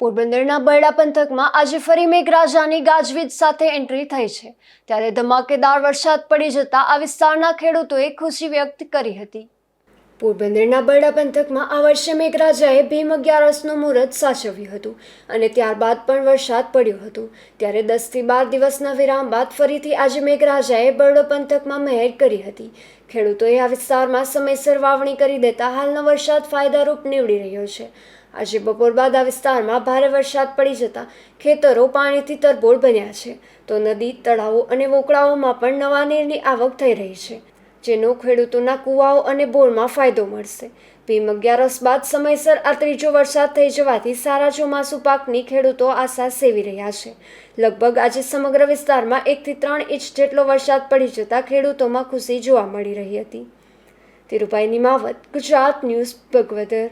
પોરબંદરના બરડા પંથકમાં આજે ફરી મેઘરાજાની ગાજવીજ સાથે એન્ટ્રી થઈ છે. ત્યારે ધમાકેદાર વરસાદ પડી જતા આ વિસ્તારના ખેડૂતોએ ખુશી વ્યક્ત કરી હતી. પોરબંદરના બરડા પંથકમાં આ વર્ષે મેઘરાજાએ ભીમ અગિયારસનું મુહૂર્ત સાચવ્યું હતું અને ત્યારબાદ પણ વરસાદ પડ્યો હતો. ત્યારે દસથી બાર દિવસના વિરામ બાદ ફરીથી આજે મેઘરાજાએ બરડો પંથકમાં મહેર કરી હતી. ખેડૂતોએ આ વિસ્તારમાં સમયસર વાવણી કરી દેતા હાલનો વરસાદ ફાયદારૂપ નીવડી રહ્યો છે. આજે બપોર બાદ આ વિસ્તારમાં ભારે વરસાદ પડી જતા ખેતરો પાણીથી તરબોળ બન્યા છે. તો નદી, તળાવો અને વોકળાઓમાં પણ નવા નીરની આવક થઈ રહી છે. જેનો ખેડૂતોના કૂવાઓ અને બોરમાં ફાયદો મળશે. ભીમ અગિયારસ બાદ સમયસર આ ત્રીજો વરસાદ થઈ જવાથી સારા ચોમાસુ પાકની ખેડૂતો આશા સેવી રહ્યા છે. લગભગ આજે સમગ્ર વિસ્તારમાં એકથી ત્રણ ઇંચ જેટલો વરસાદ પડી જતા ખેડૂતોમાં ખુશી જોવા મળી રહી હતી. ધીરુભાઈ નિમાવત, ગુજરાત ન્યૂઝ ભગવદર.